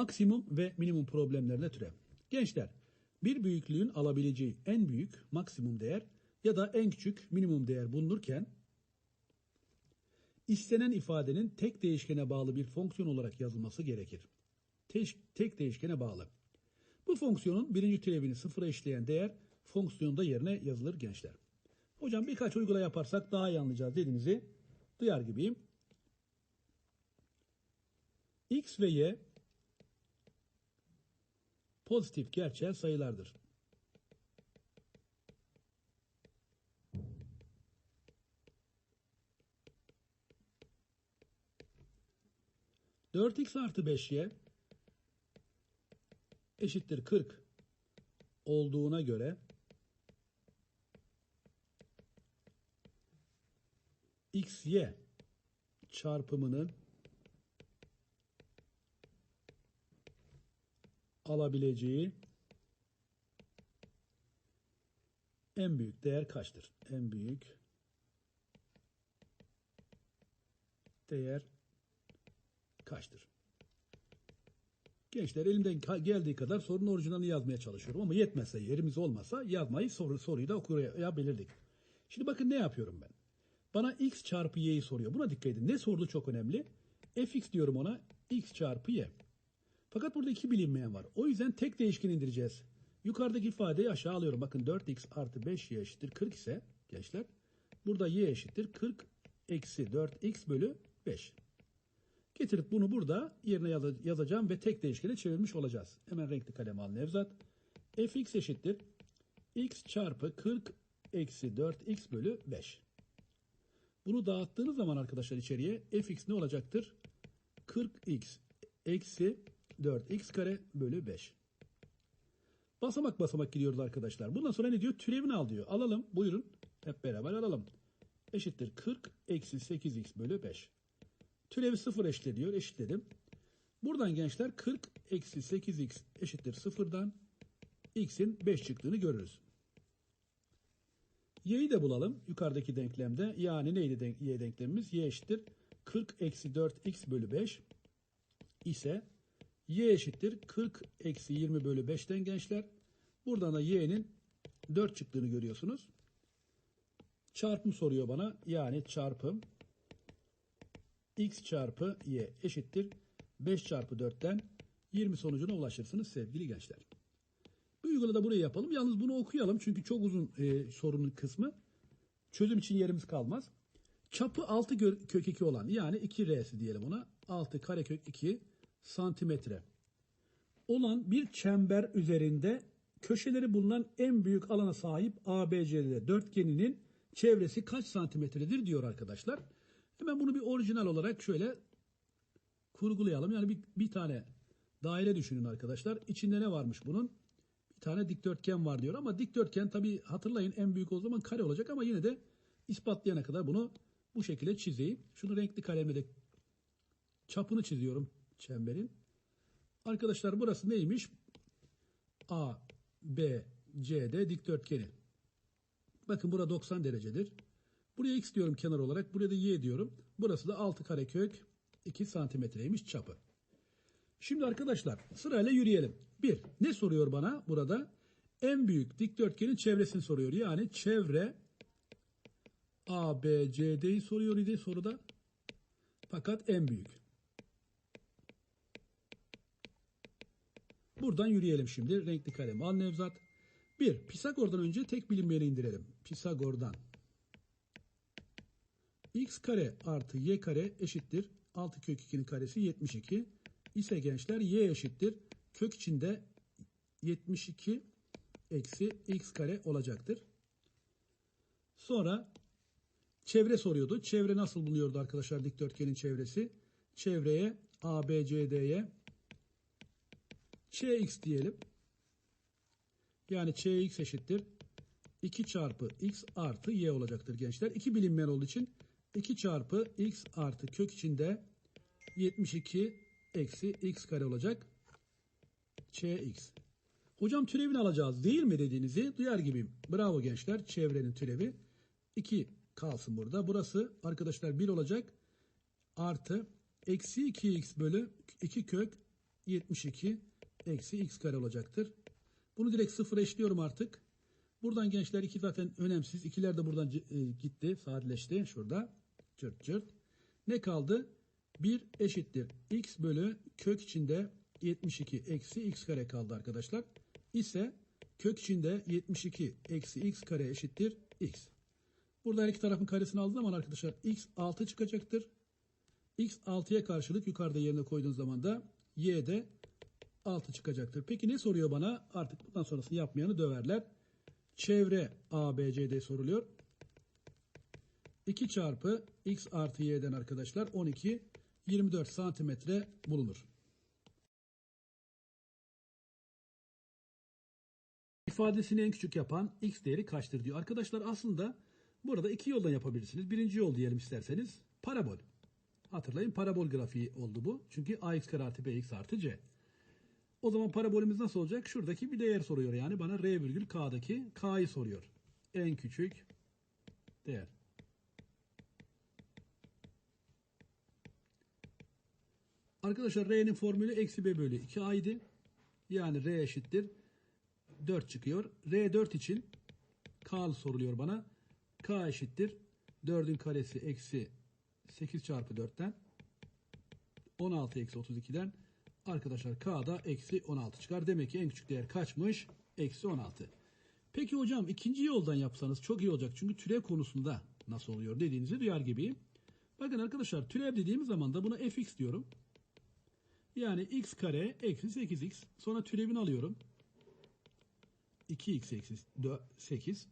Maksimum ve minimum problemlerine türev. Gençler, bir büyüklüğün alabileceği en büyük maksimum değer ya da en küçük minimum değer bulunurken istenen ifadenin tek değişkene bağlı bir fonksiyon olarak yazılması gerekir. Teş- tek değişkene bağlı. Bu fonksiyonun birinci türevini sıfıra eşleyen değer fonksiyonda yerine yazılır gençler. Hocam birkaç uygula yaparsak daha iyi anlayacağız dediğinizi duyar gibiyim. X ve Y pozitif gerçel sayılardır. Dört x artı 5y eşittir 40 olduğuna göre x y çarpımının alabileceği en büyük değer kaçtır? En büyük değer kaçtır? Gençler elimden geldiği kadar sorunun orijinalini yazmaya çalışıyorum ama yetmezse yerimiz olmasa yazmayı soru soruyu da okuyabilirdik. Şimdi bakın ne yapıyorum ben. Bana x çarpı y'yi soruyor. Buna dikkat edin. Ne sordu çok önemli. fx diyorum ona x çarpı y. Fakat burada iki bilinmeyen var. O yüzden tek değişken indireceğiz. Yukarıdaki ifadeyi aşağı alıyorum. Bakın 4x artı 5y eşittir 40 ise gençler. Burada y eşittir 40 eksi 4x bölü 5. Getirip bunu burada yerine yaz- yazacağım ve tek değişkene çevirmiş olacağız. Hemen renkli kalem al Nevzat. fx eşittir x çarpı 40 eksi 4x bölü 5. Bunu dağıttığınız zaman arkadaşlar içeriye fx ne olacaktır? 40x eksi 4x kare bölü 5. Basamak basamak gidiyoruz arkadaşlar. Bundan sonra ne diyor? Türevini al diyor. Alalım. Buyurun. Hep beraber alalım. Eşittir 40 eksi 8x bölü 5. Türevi 0 eşitle diyor. Eşitledim. Buradan gençler 40 eksi 8x eşittir 0'dan x'in 5 çıktığını görürüz. Y'yi de bulalım yukarıdaki denklemde. Yani neydi denk y denklemimiz? Y eşittir 40 eksi 4x bölü 5 ise y eşittir 40 eksi 20 bölü 5'ten gençler. Buradan da y'nin 4 çıktığını görüyorsunuz. Çarpım soruyor bana. Yani çarpım x çarpı y eşittir 5 çarpı 4'ten 20 sonucuna ulaşırsınız sevgili gençler. Bu uygula da buraya yapalım. Yalnız bunu okuyalım çünkü çok uzun e, sorunun kısmı. Çözüm için yerimiz kalmaz. Çapı 6 gö- kök 2 olan yani 2R'si diyelim ona. 6 karekök 2 santimetre olan bir çember üzerinde köşeleri bulunan en büyük alana sahip ABCD dörtgeninin çevresi kaç santimetredir diyor arkadaşlar. Hemen bunu bir orijinal olarak şöyle kurgulayalım. Yani bir, bir tane daire düşünün arkadaşlar. İçinde ne varmış bunun? Bir tane dikdörtgen var diyor ama dikdörtgen tabi hatırlayın en büyük o zaman kare olacak ama yine de ispatlayana kadar bunu bu şekilde çizeyim. Şunu renkli kalemle de çapını çiziyorum çemberin. Arkadaşlar burası neymiş? A, B, C, D dikdörtgeni. Bakın burada 90 derecedir. Buraya x diyorum kenar olarak. Buraya da y diyorum. Burası da 6 karekök 2 santimetreymiş çapı. Şimdi arkadaşlar sırayla yürüyelim. Bir, ne soruyor bana burada? En büyük dikdörtgenin çevresini soruyor. Yani çevre A, B, C, D'yi soruyor idi soruda. Fakat en büyük. Buradan yürüyelim şimdi. Renkli kalem al Nevzat. Bir, Pisagor'dan önce tek bilinmeyeni indirelim. Pisagor'dan. x kare artı y kare eşittir. 6 kök 2'nin karesi 72 ise gençler y eşittir. Kök içinde 72 eksi x kare olacaktır. Sonra çevre soruyordu. Çevre nasıl bulunuyordu arkadaşlar dikdörtgenin çevresi? Çevreye ABCD'ye Çx diyelim. Yani Çx eşittir. 2 çarpı x artı y olacaktır gençler. 2 bilinmeyen olduğu için 2 çarpı x artı kök içinde 72 eksi x kare olacak. Çx. Hocam türevini alacağız değil mi dediğinizi duyar gibiyim. Bravo gençler. Çevrenin türevi 2 kalsın burada. Burası arkadaşlar 1 olacak. Artı eksi 2x bölü 2 kök 72 eksi x kare olacaktır. Bunu direkt sıfır eşliyorum artık. Buradan gençler 2 zaten önemsiz. İkiler de buradan e, gitti. Sadeleşti. Şurada. Cırt cırt. Ne kaldı? 1 eşittir. x bölü kök içinde 72 eksi x kare kaldı arkadaşlar. İse kök içinde 72 eksi x kare eşittir x. Burada her iki tarafın karesini aldığım zaman arkadaşlar x 6 çıkacaktır. x 6'ya karşılık yukarıda yerine koyduğun zaman da y de 6 çıkacaktır. Peki ne soruyor bana? Artık bundan sonrasını yapmayanı döverler. Çevre ABCD soruluyor. 2 çarpı x artı y'den arkadaşlar 12 24 santimetre bulunur. İfadesini en küçük yapan x değeri kaçtır diyor. Arkadaşlar aslında burada iki yoldan yapabilirsiniz. Birinci yol diyelim isterseniz parabol. Hatırlayın parabol grafiği oldu bu. Çünkü ax kare artı bx artı c. O zaman parabolümüz nasıl olacak? Şuradaki bir değer soruyor yani bana r virgül k'daki k'yı soruyor. En küçük değer. Arkadaşlar r'nin formülü eksi b bölü 2 a'ydı. Yani r eşittir 4 çıkıyor. R4 için K soruluyor bana. K eşittir. 4'ün karesi eksi 8 çarpı 4'ten 16 eksi 32'den arkadaşlar K da eksi 16 çıkar. Demek ki en küçük değer kaçmış? Eksi 16. Peki hocam ikinci yoldan yapsanız çok iyi olacak. Çünkü türev konusunda nasıl oluyor dediğinizi duyar gibiyim. Bakın arkadaşlar türev dediğimiz zaman da buna fx diyorum. Yani x kare eksi 8x. Sonra türevini alıyorum. 2x eksi 8.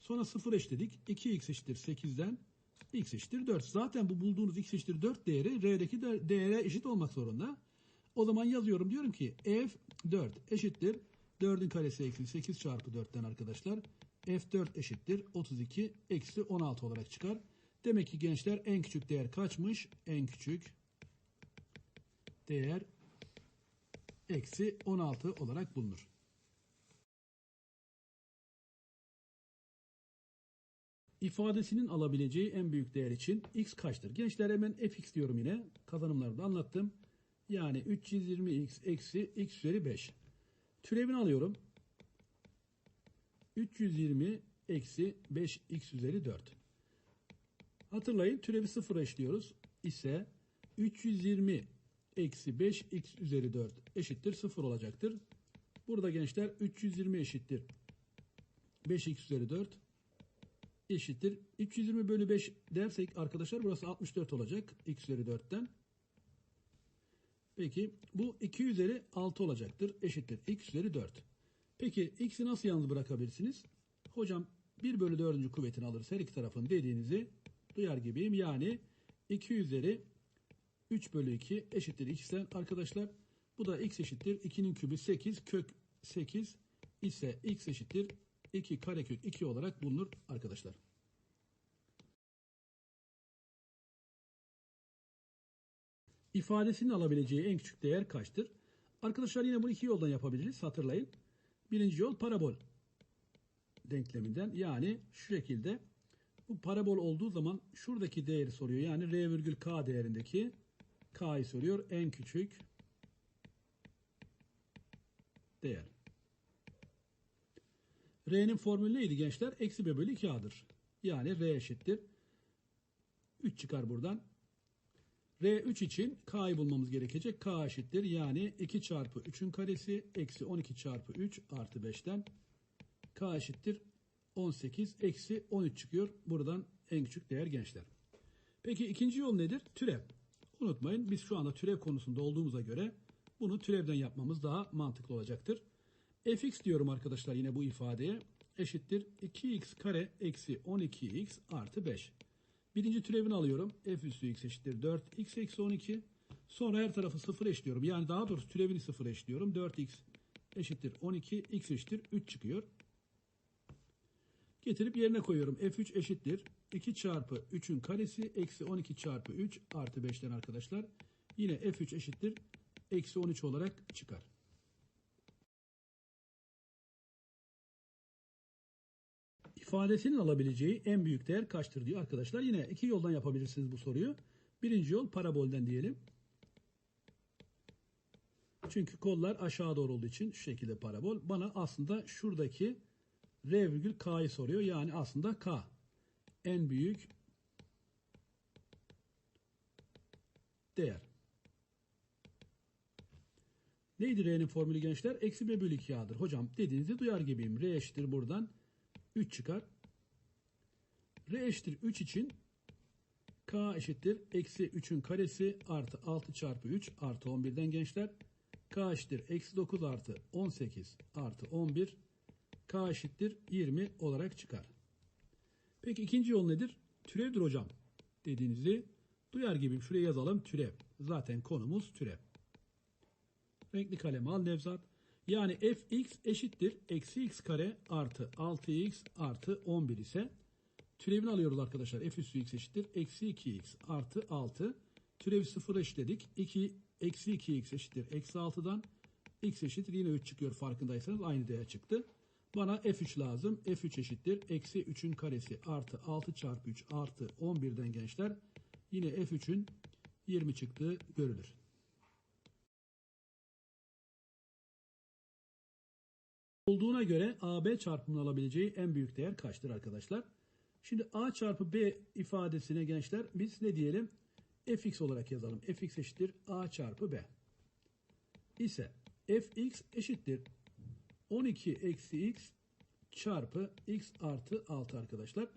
Sonra 0 eşledik. 2x eşittir 8'den x eşittir 4. Zaten bu bulduğunuz x eşittir 4 değeri r'deki de- değere eşit olmak zorunda. O zaman yazıyorum diyorum ki f 4 eşittir 4'ün karesi eksi 8 çarpı 4'ten arkadaşlar f4 eşittir 32 eksi 16 olarak çıkar. Demek ki gençler en küçük değer kaçmış? En küçük değer eksi 16 olarak bulunur. ifadesinin alabileceği en büyük değer için x kaçtır? Gençler hemen fx diyorum yine. Kazanımlarda anlattım. Yani 320x eksi x üzeri 5. Türevini alıyorum. 320 eksi 5x üzeri 4. Hatırlayın türevi sıfıra eşliyoruz. İse 320 eksi 5x üzeri 4 eşittir 0 olacaktır. Burada gençler 320 eşittir 5x üzeri 4 eşittir. 320 bölü 5 dersek arkadaşlar burası 64 olacak. X üzeri 4'ten. Peki bu 2 üzeri 6 olacaktır. Eşittir. X üzeri 4. Peki x'i nasıl yalnız bırakabilirsiniz? Hocam 1 bölü 4. kuvvetini alırız her iki tarafın dediğinizi duyar gibiyim. Yani 2 üzeri 3 bölü 2 eşittir x'ten arkadaşlar. Bu da x eşittir 2'nin kübü 8 kök 8 ise x eşittir 2 karekök 2 olarak bulunur arkadaşlar. İfadesinin alabileceği en küçük değer kaçtır? Arkadaşlar yine bunu iki yoldan yapabiliriz. Hatırlayın. Birinci yol parabol denkleminden. Yani şu şekilde bu parabol olduğu zaman şuradaki değeri soruyor. Yani r virgül k değerindeki k'yı soruyor. En küçük değer. R'nin formülü neydi gençler? Eksi b bölü 2a'dır. Yani R eşittir. 3 çıkar buradan. R3 için K'yı bulmamız gerekecek. K eşittir. Yani 2 çarpı 3'ün karesi eksi 12 çarpı 3 artı 5'ten K eşittir. 18 eksi 13 çıkıyor. Buradan en küçük değer gençler. Peki ikinci yol nedir? Türev. Unutmayın biz şu anda türev konusunda olduğumuza göre bunu türevden yapmamız daha mantıklı olacaktır. fx diyorum arkadaşlar yine bu ifadeye eşittir 2x kare eksi 12x artı 5. Birinci türevini alıyorum. f üstü x eşittir 4 x eksi 12. Sonra her tarafı sıfır eşliyorum. Yani daha doğrusu türevini sıfır eşliyorum. 4x eşittir 12 x eşittir 3 çıkıyor. Getirip yerine koyuyorum. f3 eşittir 2 çarpı 3'ün karesi eksi 12 çarpı 3 artı 5'ten arkadaşlar. Yine f3 eşittir eksi 13 olarak çıkar. İfadesinin alabileceği en büyük değer kaçtır diyor arkadaşlar. Yine iki yoldan yapabilirsiniz bu soruyu. Birinci yol parabolden diyelim. Çünkü kollar aşağı doğru olduğu için şu şekilde parabol. Bana aslında şuradaki R virgül K'yı soruyor. Yani aslında K en büyük değer. Neydi R'nin formülü gençler? Eksi B bölü 2A'dır. Hocam dediğinizi duyar gibiyim. R eşittir buradan 3 çıkar. R eşittir 3 için K eşittir eksi 3'ün karesi artı 6 çarpı 3 artı 11'den gençler. K eşittir eksi 9 artı 18 artı 11. K eşittir 20 olarak çıkar. Peki ikinci yol nedir? Türevdir hocam dediğinizi duyar gibiyim. Şuraya yazalım türev. Zaten konumuz türev. Renkli kalem al Nevzat. Yani fx eşittir eksi x kare artı 6x artı 11 ise türevini alıyoruz arkadaşlar. f üssü x eşittir eksi 2x artı 6. Türevi sıfır eşitledik. 2 eksi 2x eşittir eksi 6'dan x eşittir yine 3 çıkıyor farkındaysanız aynı değer çıktı. Bana f3 lazım. f3 eşittir eksi 3'ün karesi artı 6 çarpı 3 artı 11'den gençler yine f3'ün 20 çıktığı görülür. Olduğuna göre AB çarpımının alabileceği en büyük değer kaçtır arkadaşlar? Şimdi A çarpı B ifadesine gençler biz ne diyelim? fx olarak yazalım. fx eşittir A çarpı B. İse fx eşittir 12 eksi x çarpı x artı 6 arkadaşlar.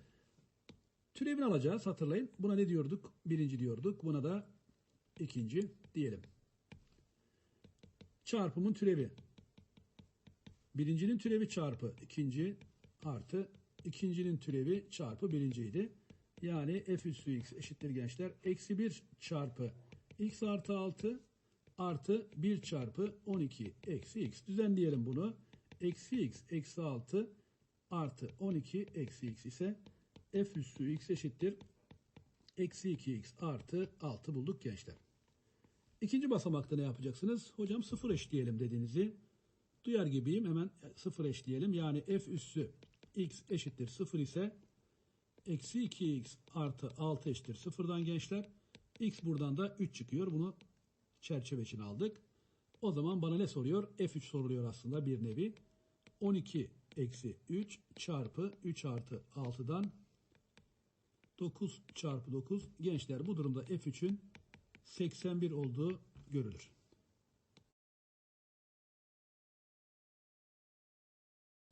Türevini alacağız hatırlayın. Buna ne diyorduk? Birinci diyorduk. Buna da ikinci diyelim. Çarpımın türevi Birincinin türevi çarpı ikinci artı ikincinin türevi çarpı birinciydi. Yani f üssü x eşittir gençler. Eksi 1 çarpı x artı 6 artı 1 çarpı 12 eksi x. Düzenleyelim bunu. Eksi x eksi 6 artı 12 eksi x ise f üssü x eşittir. Eksi 2x artı 6 bulduk gençler. İkinci basamakta ne yapacaksınız? Hocam sıfır eşitleyelim dediğinizi duyar gibiyim. Hemen sıfır eşleyelim. Yani f üssü x eşittir sıfır ise eksi 2x artı 6 eşittir sıfırdan gençler. x buradan da 3 çıkıyor. Bunu çerçeve için aldık. O zaman bana ne soruyor? f3 soruluyor aslında bir nevi. 12 eksi 3 çarpı 3 artı 6'dan 9 çarpı 9. Gençler bu durumda f3'ün 81 olduğu görülür.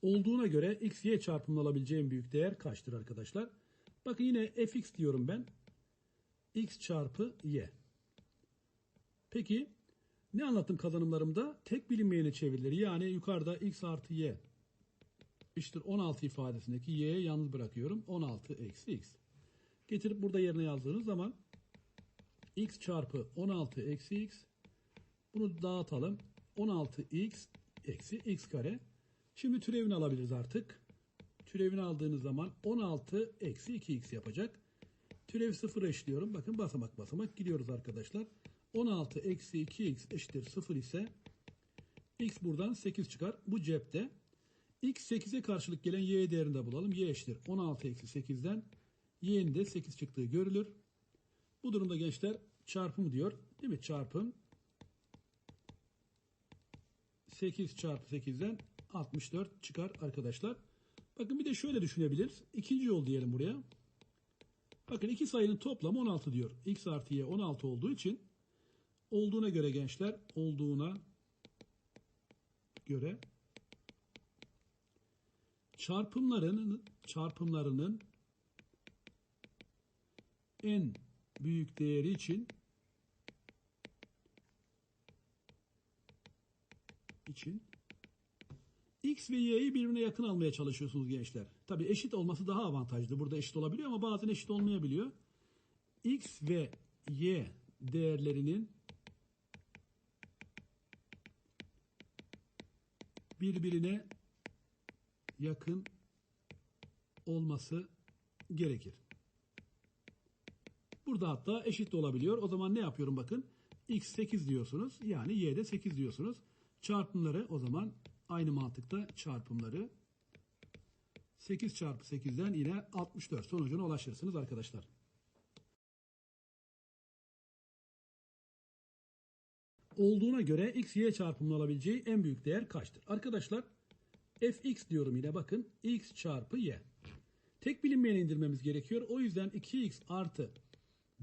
Olduğuna göre x, y çarpımını alabileceğim büyük değer kaçtır arkadaşlar? Bakın yine fx diyorum ben. x çarpı y. Peki ne anlattım kazanımlarımda? Tek bilinmeyeni çevirilir. Yani yukarıda x artı y eşittir 16 ifadesindeki y'ye yalnız bırakıyorum. 16 eksi x. Getirip burada yerine yazdığınız zaman x çarpı 16 eksi x bunu dağıtalım. 16x eksi x kare Şimdi türevini alabiliriz artık. Türevini aldığınız zaman 16 eksi 2x yapacak. Türev 0 eşliyorum. Bakın basamak basamak gidiyoruz arkadaşlar. 16 eksi 2x eşittir 0 ise x buradan 8 çıkar. Bu cepte. x 8'e karşılık gelen y değerini de bulalım. y eşittir 16 eksi 8'den y'nin de 8 çıktığı görülür. Bu durumda gençler çarpım diyor. Değil mi? Çarpım 8 çarpı 8'den 64 çıkar arkadaşlar. Bakın bir de şöyle düşünebiliriz. İkinci yol diyelim buraya. Bakın iki sayının toplamı 16 diyor. X artı Y 16 olduğu için olduğuna göre gençler olduğuna göre çarpımlarının çarpımlarının en büyük değeri için için X ve Y'yi birbirine yakın almaya çalışıyorsunuz gençler. Tabi eşit olması daha avantajlı. Burada eşit olabiliyor ama bazen eşit olmayabiliyor. X ve Y değerlerinin birbirine yakın olması gerekir. Burada hatta eşit de olabiliyor. O zaman ne yapıyorum bakın. X 8 diyorsunuz. Yani Y de 8 diyorsunuz. Çarpımları o zaman Aynı mantıkta çarpımları 8 çarpı 8'den yine 64 sonucuna ulaşırsınız arkadaşlar. olduğuna göre x, y çarpımının alabileceği en büyük değer kaçtır? Arkadaşlar fx diyorum yine bakın x çarpı y. Tek bilinmeyeni indirmemiz gerekiyor. O yüzden 2x artı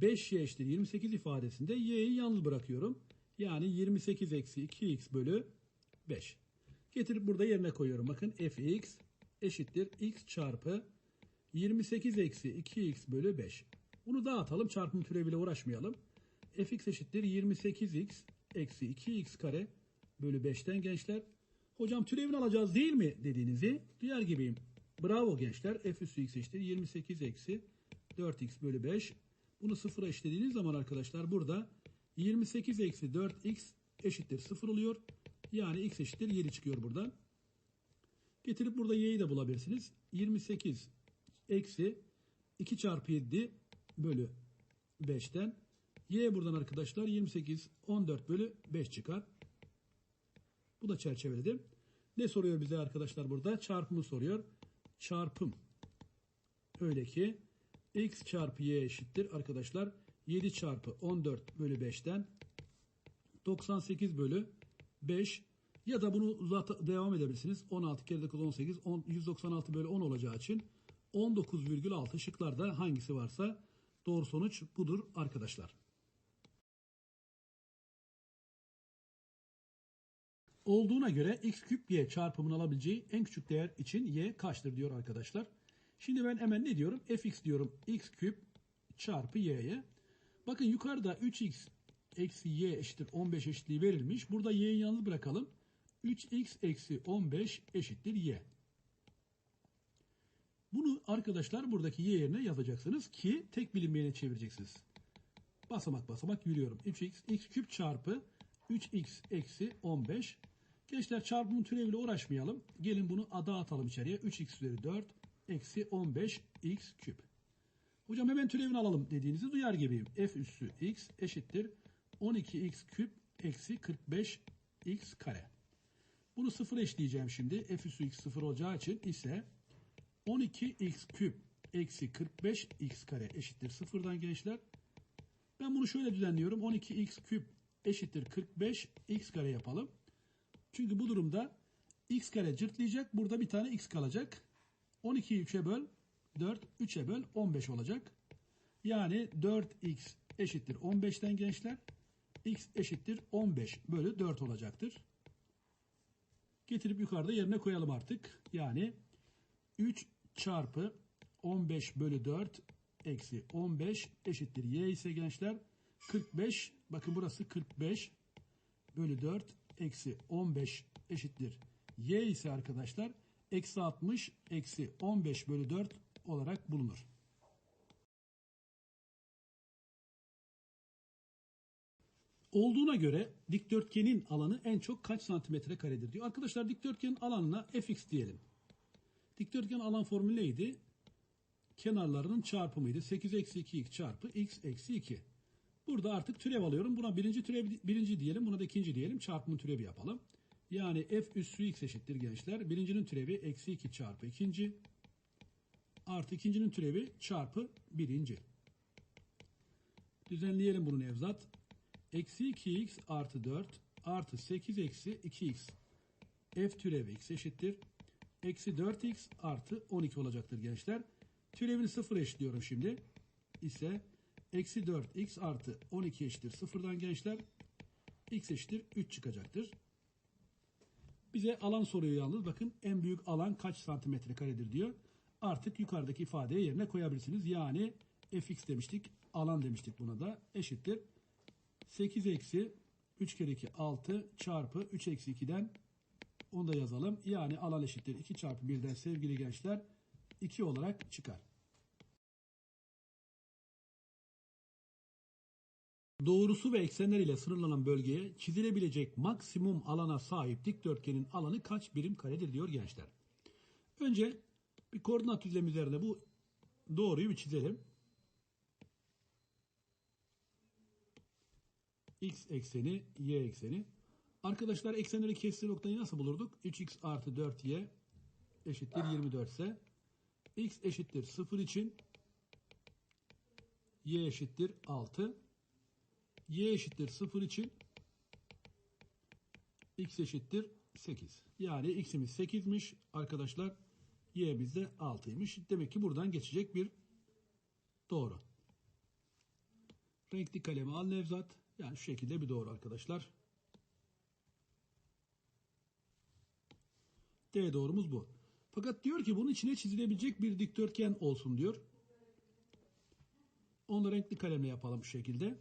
5y eşittir 28 ifadesinde y'yi yalnız bırakıyorum. Yani 28 eksi 2x bölü 5. Getirip burada yerine koyuyorum. Bakın fx eşittir x çarpı 28 eksi 2x bölü 5. Bunu dağıtalım. Çarpım türeviyle uğraşmayalım. fx eşittir 28x eksi 2x kare bölü 5'ten gençler. Hocam türevini alacağız değil mi dediğinizi duyar gibiyim. Bravo gençler. f üssü x eşittir 28 eksi 4x bölü 5. Bunu sıfıra eşitlediğiniz zaman arkadaşlar burada 28 eksi 4x eşittir 0 oluyor. Yani x eşittir 7 çıkıyor buradan. Getirip burada y'yi de bulabilirsiniz. 28 eksi 2 çarpı 7 bölü 5'ten y buradan arkadaşlar 28 14 bölü 5 çıkar. Bu da çerçeveledim. Ne soruyor bize arkadaşlar burada? Çarpımı soruyor. Çarpım. Öyle ki x çarpı y eşittir arkadaşlar. 7 çarpı 14 bölü 5'ten 98 bölü 5 ya da bunu devam edebilirsiniz. 16 kere 9 18 10, 196 bölü 10 olacağı için 19,6 şıklarda hangisi varsa doğru sonuç budur arkadaşlar. Olduğuna göre x küp y çarpımını alabileceği en küçük değer için y kaçtır diyor arkadaşlar. Şimdi ben hemen ne diyorum? fx diyorum x küp çarpı y'ye. Bakın yukarıda 3x eksi y eşittir 15 eşitliği verilmiş. Burada y'yi yalnız bırakalım. 3x eksi 15 eşittir y. Bunu arkadaşlar buradaki y yerine yazacaksınız ki tek bilinmeyene çevireceksiniz. Basamak basamak yürüyorum. 3x x küp çarpı 3x eksi 15. Gençler çarpımın türeviyle uğraşmayalım. Gelin bunu ada atalım içeriye. 3x üzeri 4 eksi 15 x küp. Hocam hemen türevini alalım dediğinizi duyar gibiyim. f üssü x eşittir 12x küp eksi 45 x kare. Bunu sıfır eşleyeceğim şimdi. f üssü x sıfır olacağı için ise 12x küp eksi 45 x kare eşittir sıfırdan gençler. Ben bunu şöyle düzenliyorum. 12x küp eşittir 45 x kare yapalım. Çünkü bu durumda x kare cırtlayacak. Burada bir tane x kalacak. 12'yi 3'e böl 4, 3'e böl 15 olacak. Yani 4x eşittir 15'ten gençler. X eşittir 15 bölü 4 olacaktır. Getirip yukarıda yerine koyalım artık. Yani 3 çarpı 15 bölü 4 eksi 15 eşittir y ise gençler 45 bakın burası 45 bölü 4 eksi 15 eşittir y ise arkadaşlar eksi 60 eksi 15 bölü 4 olarak bulunur. Olduğuna göre dikdörtgenin alanı en çok kaç santimetre karedir diyor. Arkadaşlar dikdörtgenin alanına fx diyelim. Dikdörtgen alan formülü neydi? Kenarlarının çarpımıydı. 8 eksi 2x çarpı x eksi 2. Burada artık türev alıyorum. Buna birinci türev birinci diyelim. Buna da ikinci diyelim. Çarpımın türevi yapalım. Yani f üssü x eşittir gençler. Birincinin türevi eksi 2 çarpı ikinci. Artı ikincinin türevi çarpı birinci. Düzenleyelim bunu Nevzat. Eksi 2x artı 4 artı 8 eksi 2x. f türevi x eşittir. Eksi 4x artı 12 olacaktır gençler. Türevini sıfır eşitliyorum şimdi. İse eksi 4x artı 12 eşittir sıfırdan gençler. x eşittir 3 çıkacaktır. Bize alan soruyor yalnız. Bakın en büyük alan kaç santimetre karedir diyor. Artık yukarıdaki ifadeye yerine koyabilirsiniz. Yani fx demiştik. Alan demiştik buna da. Eşittir. 8 eksi 3 kere 2 6 çarpı 3 eksi 2'den onu da yazalım. Yani alan eşittir 2 çarpı 1'den sevgili gençler 2 olarak çıkar. Doğrusu ve eksenler ile sınırlanan bölgeye çizilebilecek maksimum alana sahip dikdörtgenin alanı kaç birim karedir diyor gençler. Önce bir koordinat düzlemi üzerinde bu doğruyu bir çizelim. X ekseni, Y ekseni. Arkadaşlar eksenleri kestiği noktayı nasıl bulurduk? 3x artı 4y eşittir 24 ise x eşittir 0 için y eşittir 6 y eşittir 0 için x eşittir 8. Yani x'imiz 8'miş arkadaşlar. Y'miz de 6'ymış. Demek ki buradan geçecek bir doğru. Renkli kalemi al Nevzat. Yani şu şekilde bir doğru arkadaşlar. D doğrumuz bu. Fakat diyor ki bunun içine çizilebilecek bir dikdörtgen olsun diyor. Onu renkli kalemle yapalım şu şekilde.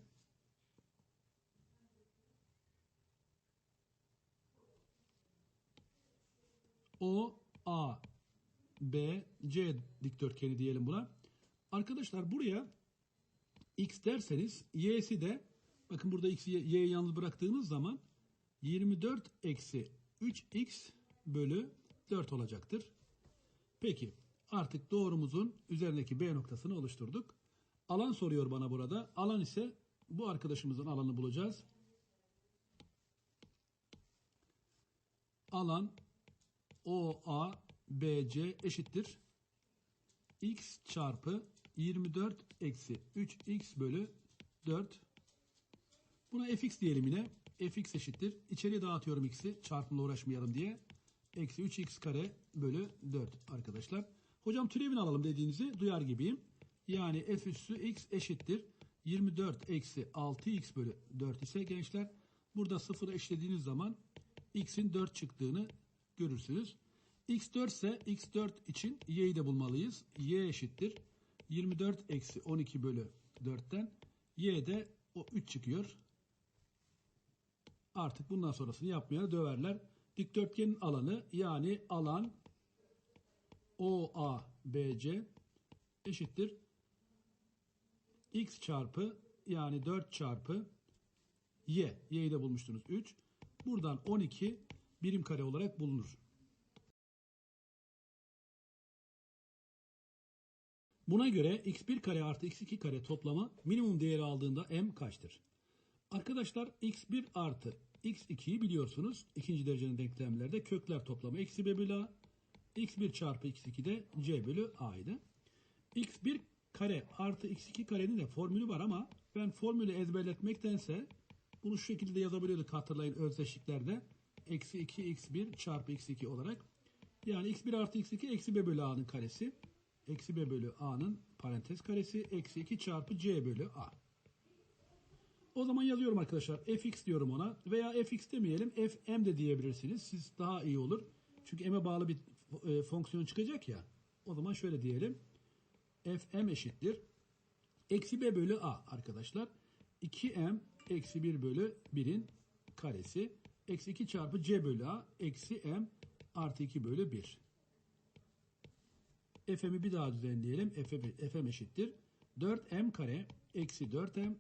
O, A, B, C dikdörtgeni diyelim buna. Arkadaşlar buraya x derseniz y'si de bakın burada x'i y'yi yalnız bıraktığınız zaman 24 eksi 3x bölü 4 olacaktır. Peki artık doğrumuzun üzerindeki B noktasını oluşturduk. Alan soruyor bana burada. Alan ise bu arkadaşımızın alanını bulacağız. Alan OA BC eşittir. X çarpı 24 eksi 3x bölü 4. Buna fx diyelim yine. fx eşittir. İçeriye dağıtıyorum x'i çarpımla uğraşmayalım diye. Eksi 3x kare bölü 4 arkadaşlar. Hocam türevini alalım dediğinizi duyar gibiyim. Yani f üssü x eşittir. 24 eksi 6x bölü 4 ise gençler burada sıfırı eşlediğiniz zaman x'in 4 çıktığını görürsünüz. x4 ise x4 için y'yi de bulmalıyız. y eşittir. 24 eksi 12 bölü 4'ten y de o 3 çıkıyor. Artık bundan sonrasını yapmaya döverler. Dikdörtgenin alanı yani alan OABC eşittir. X çarpı yani 4 çarpı Y. Y'yi de bulmuştunuz 3. Buradan 12 birim kare olarak bulunur. Buna göre x1 kare artı x2 kare toplamı minimum değeri aldığında m kaçtır? Arkadaşlar x1 artı x2'yi biliyorsunuz. ikinci derecenin denklemlerde kökler toplamı eksi b bölü a. x1 çarpı x2 de c bölü a'ydı. x1 kare artı x2 karenin de formülü var ama ben formülü ezberletmektense bunu şu şekilde yazabiliyorduk hatırlayın özdeşliklerde. Eksi 2 x1 çarpı x2 olarak. Yani x1 artı x2 eksi b bölü a'nın karesi. Eksi b bölü a'nın parantez karesi. Eksi 2 çarpı c bölü a. O zaman yazıyorum arkadaşlar. fx diyorum ona. Veya fx demeyelim. fm de diyebilirsiniz. Siz daha iyi olur. Çünkü m'e bağlı bir e, fonksiyon çıkacak ya. O zaman şöyle diyelim. fm eşittir. Eksi b bölü a arkadaşlar. 2m eksi 1 bölü 1'in karesi. Eksi 2 çarpı c bölü a. Eksi m artı 2 bölü 1. fm'i bir daha düzenleyelim. fm, fm eşittir. 4m kare eksi 4m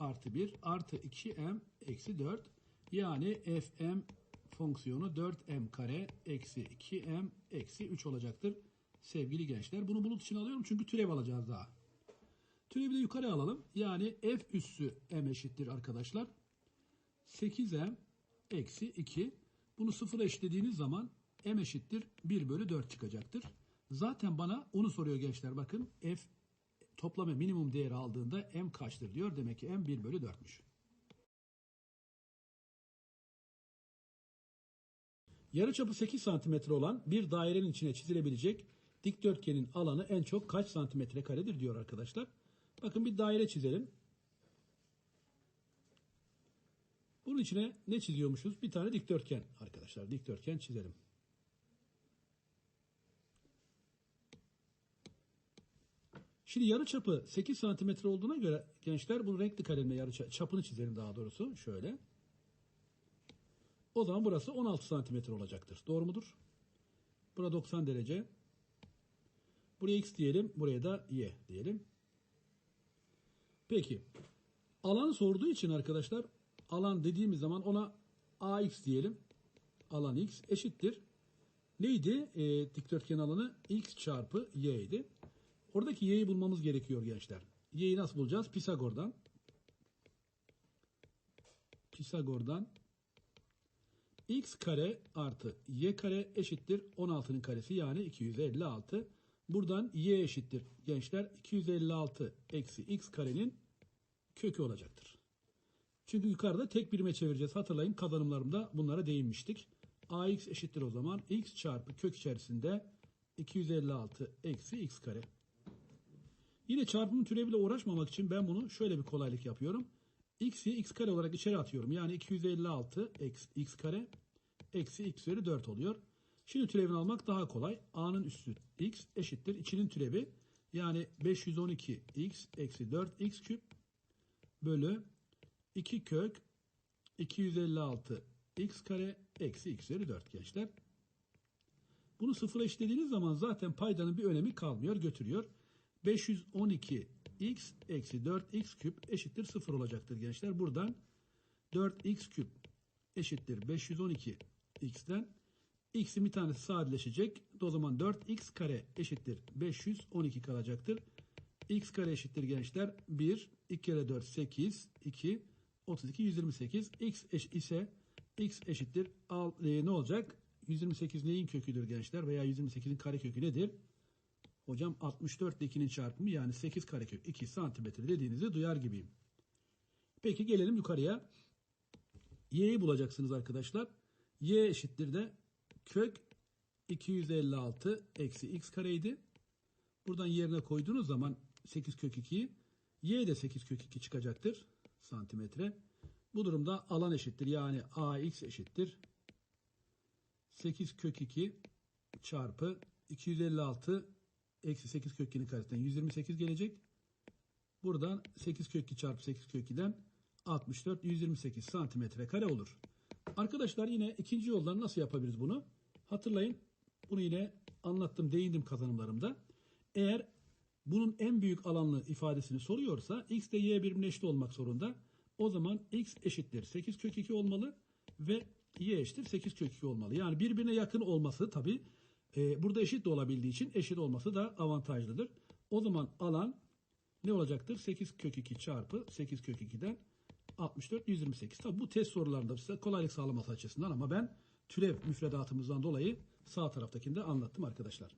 artı 1 artı 2m eksi 4. Yani fm fonksiyonu 4m kare eksi 2m eksi 3 olacaktır. Sevgili gençler bunu bulut için alıyorum çünkü türev alacağız daha. Türevi de yukarı alalım. Yani f üssü m eşittir arkadaşlar. 8m eksi 2. Bunu sıfıra eşitlediğiniz zaman m eşittir 1 bölü 4 çıkacaktır. Zaten bana onu soruyor gençler bakın. F toplamı minimum değeri aldığında m kaçtır diyor. Demek ki m 1 bölü 4'müş. Yarıçapı 8 santimetre olan bir dairenin içine çizilebilecek dikdörtgenin alanı en çok kaç santimetre karedir diyor arkadaşlar. Bakın bir daire çizelim. Bunun içine ne çiziyormuşuz? Bir tane dikdörtgen arkadaşlar. Dikdörtgen çizelim. Şimdi yarı çapı 8 santimetre olduğuna göre gençler bunu renkli kalemle yarı çapını çizelim daha doğrusu. Şöyle. O zaman burası 16 santimetre olacaktır. Doğru mudur? Bura 90 derece. Buraya x diyelim. Buraya da y diyelim. Peki. Alan sorduğu için arkadaşlar alan dediğimiz zaman ona ax diyelim. Alan x eşittir. Neydi? E, dikdörtgen alanı x çarpı y idi. Oradaki y'yi bulmamız gerekiyor gençler. Y'yi nasıl bulacağız? Pisagor'dan. Pisagor'dan x kare artı y kare eşittir 16'nın karesi yani 256. Buradan y eşittir gençler 256 eksi x karenin kökü olacaktır. Çünkü yukarıda tek birime çevireceğiz. Hatırlayın kazanımlarımda bunlara değinmiştik. ax eşittir o zaman x çarpı kök içerisinde 256 eksi x kare. Yine çarpım türeviyle uğraşmamak için ben bunu şöyle bir kolaylık yapıyorum. x'i x kare olarak içeri atıyorum. Yani 256 eksi x kare eksi x üzeri 4 oluyor. Şimdi türevini almak daha kolay. a'nın üssü x eşittir. içinin türevi yani 512 x eksi 4 x küp bölü 2 kök 256 x kare eksi x üzeri 4 gençler. Bunu sıfıra eşitlediğiniz zaman zaten paydanın bir önemi kalmıyor, götürüyor. 512 x eksi 4 x küp eşittir 0 olacaktır gençler. Buradan 4x küp eşittir 512 x'ten x'in bir tanesi sadeleşecek. O zaman 4x kare eşittir 512 kalacaktır. x kare eşittir gençler 1, 2 kere 4 8, 2, 32, 128. x eş ise x eşittir al, e, ne olacak? 128 neyin köküdür gençler veya 128'in karekökü nedir? Hocam 64 ile 2'nin çarpımı yani 8 karekök 2 santimetre dediğinizi duyar gibiyim. Peki gelelim yukarıya. Y'yi bulacaksınız arkadaşlar. Y eşittir de kök 256 eksi x kareydi. Buradan yerine koyduğunuz zaman 8 kök 2'yi y de 8 kök 2 çıkacaktır santimetre. Bu durumda alan eşittir yani ax eşittir 8 kök 2 çarpı 256 eksi 8 kök 2'nin karesinden 128 gelecek. Buradan 8 kök 2 çarpı 8 kök 2'den 64 128 santimetre kare olur. Arkadaşlar yine ikinci yoldan nasıl yapabiliriz bunu? Hatırlayın bunu yine anlattım değindim kazanımlarımda. Eğer bunun en büyük alanlı ifadesini soruyorsa x de y birbirine eşit olmak zorunda. O zaman x eşittir 8 kök 2 olmalı ve y eşittir 8 kök 2 olmalı. Yani birbirine yakın olması tabi e, burada eşit de olabildiği için eşit olması da avantajlıdır. O zaman alan ne olacaktır? 8 kök 2 çarpı 8 kök 2'den 64 128. Tabi bu test sorularında size kolaylık sağlaması açısından ama ben türev müfredatımızdan dolayı sağ taraftakini de anlattım arkadaşlar.